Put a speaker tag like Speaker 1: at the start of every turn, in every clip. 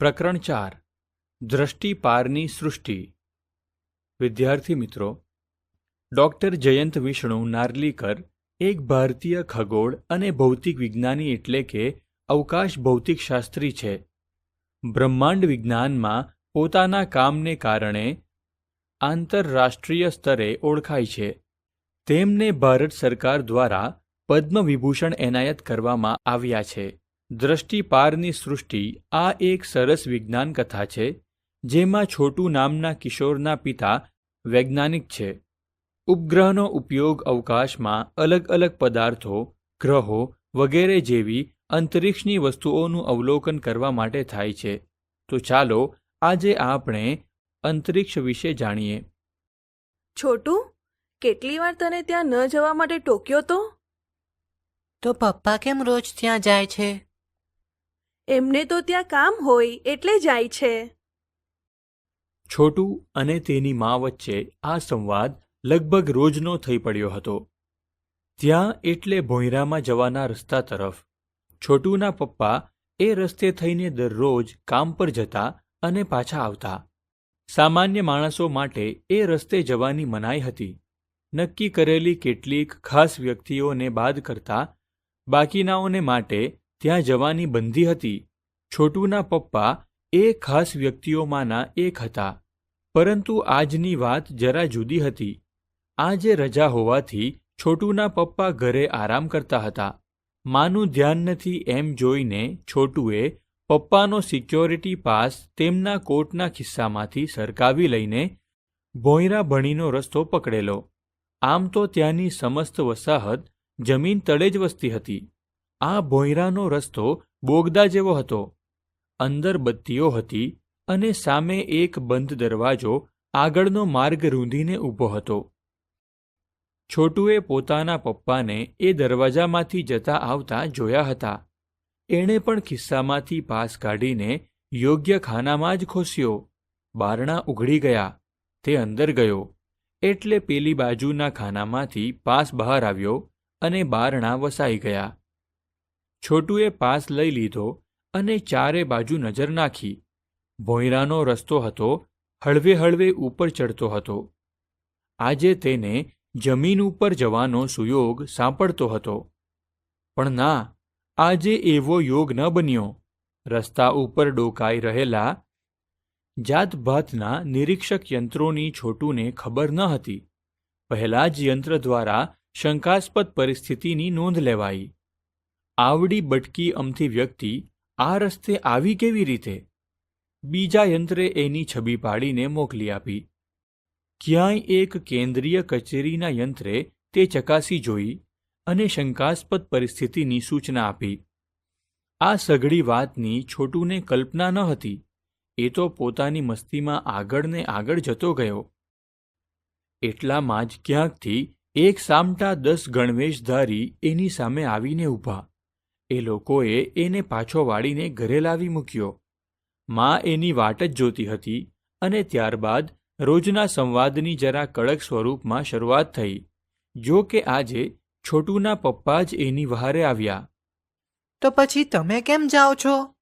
Speaker 1: પ્રકરણ ચાર. દ્રષ્ટિ પારની સૃષ્ટિ. વિદ્યાર્થી મિત્રો, ડૉક્ટર જયંત વિષ્ણુ નાર્લીકર એક ભારતીય ખગોળ અને ભૌતિક વિજ્ઞાની એટલે કે અવકાશ ભૌતિકશાસ્ત્રી છે. બ્રહ્માંડ વિજ્ઞાનમાં પોતાના કામને કારણે આંતરરાષ્ટ્રીય સ્તરે ઓળખાય છે. તેમને ભારત સરકાર દ્વારા પદ્મ વિભૂષણ એનાયત કરવામાં આવ્યા છે. દ્રષ્ટિ પારની સૃષ્ટિ આ એક સરસ વિજ્ઞાન કથા છે જેમાં છોટુ નામના કિશોરના પિતા વૈજ્ઞાનિક છે. ઉપગ્રહનો ઉપયોગ અવકાશમાં અલગ અલગ પદાર્થો ગ્રહો વગેરે જેવી અંતરિક્ષની વસ્તુઓનું અવલોકન કરવા માટે થાય છે. તો ચાલો આજે આપણે અંતરિક્ષ વિશે જાણીએ.
Speaker 2: છોટું કેટલી વાર તને ત્યાં ન જવા માટે ટોક્યો તો?
Speaker 3: તો પપ્પા કેમ રોજ ત્યાં જાય છે?
Speaker 2: એમને તો ત્યાં કામ હોય એટલે જાય છે.
Speaker 1: છોટુ અને તેની મા વચ્ચે આ સંવાદ લગભગ રોજનો થઈ પડ્યો હતો. ત્યાં એટલે ભોંયરામાં જવાના રસ્તા તરફ છોટુના પપ્પા એ રસ્તે થઈને દરરોજ કામ પર જતા અને પાછા આવતા. સામાન્ય માણસો માટે એ રસ્તે જવાની મનાઈ હતી. નક્કી કરેલી કેટલીક ખાસ વ્યક્તિઓને બાદ કરતા બાકીનાઓને માટે ત્યાં જવાની બંધી હતી. છોટુના પપ્પા એ ખાસ વ્યક્તિઓમાંના એક હતા. પરંતુ આજની વાત જરા જુદી હતી. આજે રજા હોવાથી છોટુના પપ્પા ઘરે આરામ કરતા હતા. માનું ધ્યાન નથી એમ જોઈને છોટુએ પપ્પાનો સિક્યોરિટી પાસ તેમના કોટના ખિસ્સામાંથી સરકાવી લઈને ભોંયરા ભણીનો રસ્તો પકડેલો. આમ તો ત્યાંની સમસ્ત વસાહત જમીન તળે જ વસતી હતી. આ ભોંયરાનો રસ્તો બોગદા જેવો હતો. અંદર બત્તીઓ હતી અને સામે એક બંધ દરવાજો આગળનો માર્ગ રૂંધીને ઊભો હતો. છોટુએ પોતાના પપ્પાને એ દરવાજામાંથી જતા આવતા જોયા હતા. એણે પણ ખિસ્સામાંથી પાસ કાઢીને યોગ્ય ખાનામાં જ ખોસ્યો. બારણા ઉઘડી ગયા. તે અંદર ગયો. એટલે પેલી બાજુના ખાનામાંથી પાસ બહાર આવ્યો અને બારણા વસાઈ ગયા. છોટુએ પાસ લઈ લીધો અને ચારે બાજુ નજર નાખી. ભોંયરાનો રસ્તો હતો, હળવે હળવે ઉપર ચડતો હતો. આજે તેને જમીન ઉપર જવાનો સુયોગ સાંપડતો હતો. પણ ના, આજે એવો યોગ ન બન્યો. રસ્તા ઉપર ડોકાઈ રહેલા જાતભાતના નિરીક્ષક યંત્રોની છોટુને ખબર ન હતી. પહેલા જ યંત્ર દ્વારા શંકાસ્પદ પરિસ્થિતિની નોંધ લેવાઈ. આવડી બટકી અમથી વ્યક્તિ આ રસ્તે આવી કેવી રીતે? બીજા યંત્રે એની છબી પાડીને મોકલી આપી. ક્યાંય એક કેન્દ્રીય કચેરીના યંત્રે તે ચકાસી જોઈ અને શંકાસ્પદ પરિસ્થિતિની સૂચના આપી. આ સઘળી વાતની છોટુને કલ્પના ન હતી. એ તો પોતાની મસ્તીમાં આગળ ને આગળ જતો ગયો. એટલામાં જ ક્યાંકથી એક સામટા દસ ગણવેશધારી એની સામે આવીને ઊભા. એ લોકોએ એને પાછો વાળીને ઘરે લાવી મૂક્યો. માં એની વાટ જ જોતી હતી અને ત્યારબાદ રોજના સંવાદની જરા કડક સ્વરૂપમાં શરૂઆત થઈ જો કે આજે છોટુના પપ્પા જ એની વહારે આવ્યા.
Speaker 3: તો પછી તમે કેમ જાઓ છો?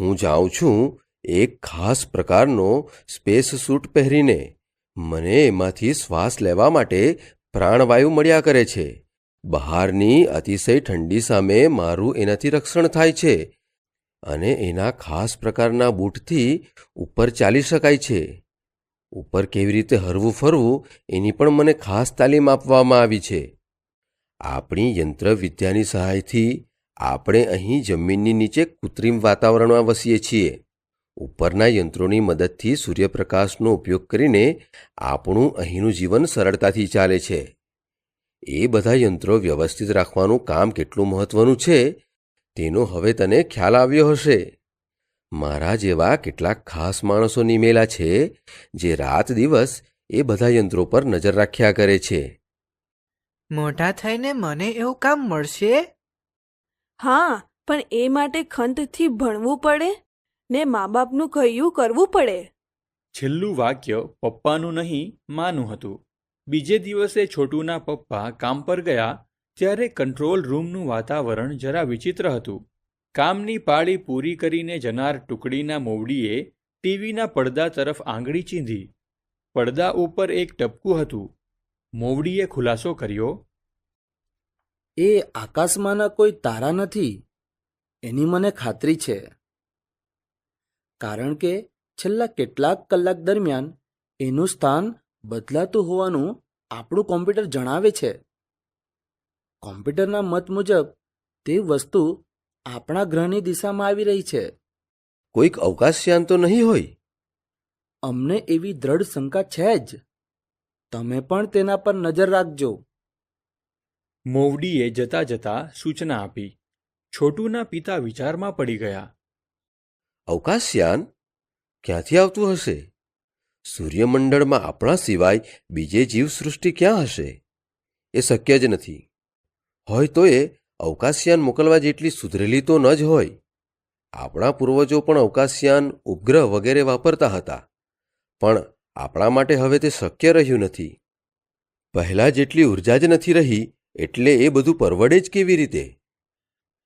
Speaker 4: હું જાઉં છું એક ખાસ પ્રકારનો સ્પેસ સૂટ પહેરીને. મને એમાંથી શ્વાસ લેવા માટે પ્રાણવાયુ મળ્યા કરે છે. બહારની અતિશય ઠંડી સામે મારું એનાથી રક્ષણ થાય છે અને એના ખાસ પ્રકારના બૂટથી ઉપર ચાલી શકાય છે. ઉપર કેવી રીતે હરવું ફરવું એની પણ મને ખાસ તાલીમ આપવામાં આવી છે. આપણી યંત્રવિદ્યાની સહાયથી આપણે અહીં જમીનની નીચે કૃત્રિમ વાતાવરણમાં વસીએ છીએ. ઉપરના યંત્રોની મદદથી સૂર્યપ્રકાશનો ઉપયોગ કરીને આપણું અહીંનું જીવન સરળતાથી ચાલે છે. એ બધા યંત્રો વ્યવસ્થિત રાખવાનું કામ કેટલું મહત્વનું છે તેનો હવે તને ખ્યાલ આવ્યો હશે. મારા જેવા કેટલાક ખાસ માણસો નિમેલા છે જે રાત દિવસ એ બધા યંત્રો પર નજર રાખ્યા કરે છે.
Speaker 3: મોટા થઈને મને એવું કામ મળશે?
Speaker 2: હા પણ એ માટે ખંતથી ભણવું પડે? ને મા બાપનું કહ્યું કરવું પડે?
Speaker 1: છેલ્લું વાક્ય પપ્પાનું નહીં માનું હતું. બીજે દિવસે છોટુના પપ્પા કામ પર ગયા ત્યારે કંટ્રોલ રૂમનું વાતાવરણ જરા વિચિત્ર હતું. કામની પાળી પૂરી કરીને જનાર ટુકડીના મોવડીએ ટીવીના પડદા તરફ આંગળી ચીંધી. પડદા ઉપર એક ટપકું હતું. મોવડીએ ખુલાસો કર્યો,
Speaker 5: એ આકાશમાંના કોઈ તારા નથી? એની મને ખાતરી છે. કારણ કે છેલ્લા કેટલાક કલાક દરમિયાન એનું સ્થાન બદલાતું હોવાનું આપણું કોમ્પ્યુટર જણાવે છે. કોમ્પ્યુટરના મત મુજબ તે વસ્તુ આપણા ગ્રહની દિશામાં આવી રહી છે.
Speaker 4: કોઈક અવકાશયાન તો નહીં હોય?
Speaker 5: અમને એવી દ્રઢ શંકા છે જ. તમે પણ તેના પર નજર રાખજો.
Speaker 1: મોવડીએ જતા જતા સૂચના આપી. છોટુના પિતા વિચારમાં પડી ગયા.
Speaker 4: અવકાશયાન? ક્યાંથી આવતું હશે? સૂર્યમંડળમાં આપણા સિવાય બીજે જીવસૃષ્ટિ ક્યાં હશે? એ શક્ય જ નથી. હોય તો એ અવકાશયાન મોકલવા જેટલી સુધરેલી તો ન જ હોય. આપણા પૂર્વજો પણ અવકાશયાન ઉપગ્રહ વગેરે વાપરતા હતા. પણ આપણા માટે હવે તે શક્ય રહ્યું નથી. પહેલાં જેટલી ઊર્જા જ નથી રહી, એટલે એ બધું પરવડે જ કેવી રીતે?